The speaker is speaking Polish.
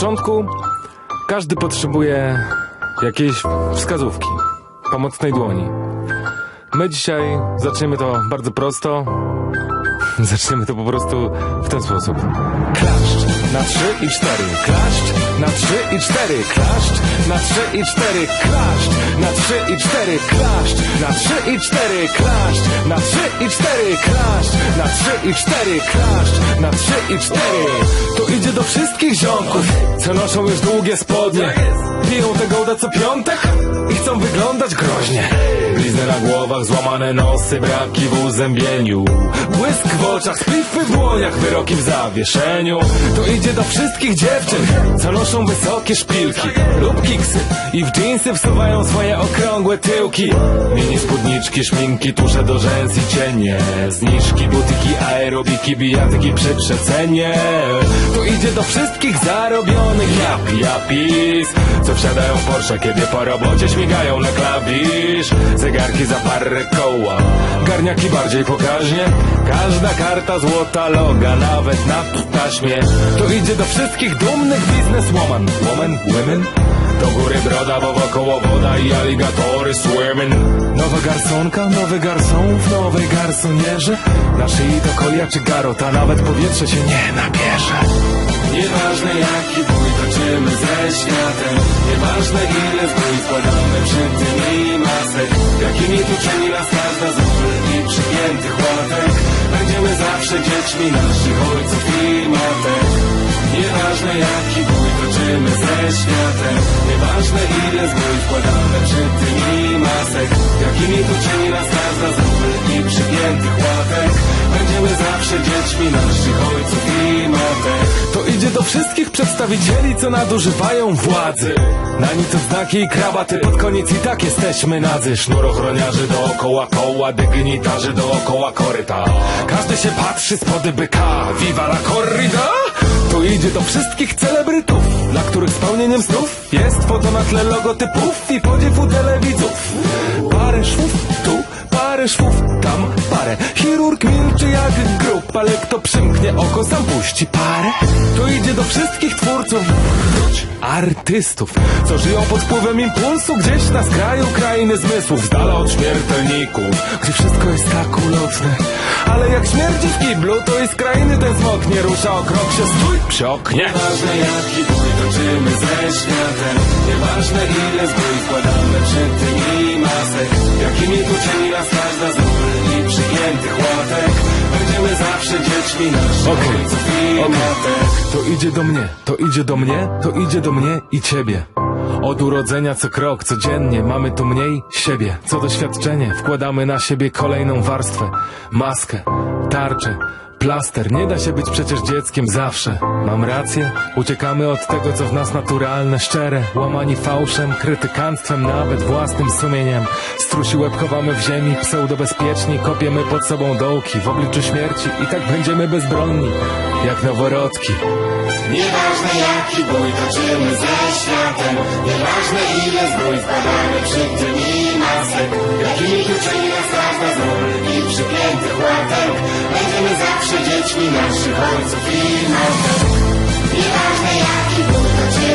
początku każdy potrzebuje jakiejś wskazówki, pomocnej dłoni. My dzisiaj zaczniemy to bardzo prosto. Zaczniemy to po prostu w ten sposób. Klaszcz na trzy i cztery. Klaszcz na trzy i cztery. Klaszcz na trzy i cztery. Klaszcz na trzy i cztery. Klaszcz na trzy i cztery. Klaszcz na trzy i cztery. Klaszcz na trzy i cztery. Klaszcz na trzy i cztery. To idzie do wszystkich ziomków, co noszą już długie spodnie. Piją tego gołda co piątek i chcą wyglądać groźnie. Złamane nosy, braki w uzębieniu. Błysk w oczach, splify w dłoniach, wyroki w zawieszeniu. To idzie do wszystkich dziewczyn, co noszą wysokie szpilki lub kiksy i w dżinsy wsuwają swoje okrągłe tyłki. Mini spódniczki, szminki, tusze do rzęs i cienie. Zniżki, butyki, aerobiki, bijatyki przy przecenie. To idzie do wszystkich zarobionych japi, japis, co wsiadają w Porsche, kiedy po robocie śmigają na klawisz. Zegarki za parę koła, garniaki bardziej pokaźnie. Każda karta złota loga, nawet na taśmie. To idzie do wszystkich dumnych bizneswoman, woman, women. Do góry broda, bo wokoło woda i aligatory swimming. Nowa garsonka, nowy garson w nowej garsonierze. Na szyi to kolia czy garota, nawet powietrze się nie nabierze. Nieważne jaki bój toczymy ze światem Nieważne ile zbój składamy przed tym i masek Jakimi tu czyni nas każda z i przygiętych łatek. Będziemy zawsze dziećmi naszych ojców i matek. Nieważne jaki bój toczymy ze światem Nieważne ile zbój składamy przed tym i masek. Jakimi tu czyni nas każda z i przygiętych łatek. Będziemy zawsze dziećmi naszych ojców i matek To idzie do wszystkich przedstawicieli, co nadużywają władzy. Na nic znaki i krawaty, pod koniec i tak jesteśmy nadzy. Sznurochroniarzy dookoła koła, dygnitarzy dookoła koryta. Każdy się patrzy spod byka, viva la corrida! To idzie do wszystkich celebrytów, dla których spełnieniem snów Jest foto na tle logotypów i podziew u telewidzów. Parę szwów tu, parę szwów tam, parę. Chirurg milczy jak ale kto przymknie oko, sam puści parę. To idzie do wszystkich twórców, artystów Co żyją pod wpływem impulsu gdzieś na skraju krainy zmysłów Z dala od śmiertelników, gdzie wszystko jest tak ulotne. Ale jak śmierdzi w kiblu, to i z krainy ten smok nie rusza o krok się stój, psioknie Nieważne jaki bój toczymy ze światem Nieważne ile zbój składamy przed tym ojców i matek To idzie do mnie, to idzie do mnie, to idzie do mnie i ciebie. Od urodzenia co krok, codziennie mamy tu mniej siebie. Co doświadczenie, wkładamy na siebie kolejną warstwę, maskę, tarczę, plaster. Nie da się być przecież dzieckiem zawsze. Mam rację? Uciekamy od tego, co w nas naturalne, szczere, łamani fałszem, krytykanstwem, nawet własnym sumieniem. Strusi łeb chowamy w ziemi, pseudobezpieczni, kopiemy pod sobą dołki. W obliczu śmierci i tak będziemy bezbronni, jak noworodki. Nieważne jaki bój toczymy ze światem Nieważne ile zbój wkładamy przed tym i masek Jakimi tu czyni nas każda z przepięknych łatek Będziemy zawsze dziećmi naszych ojców i matek. Nieważne jaki ból docie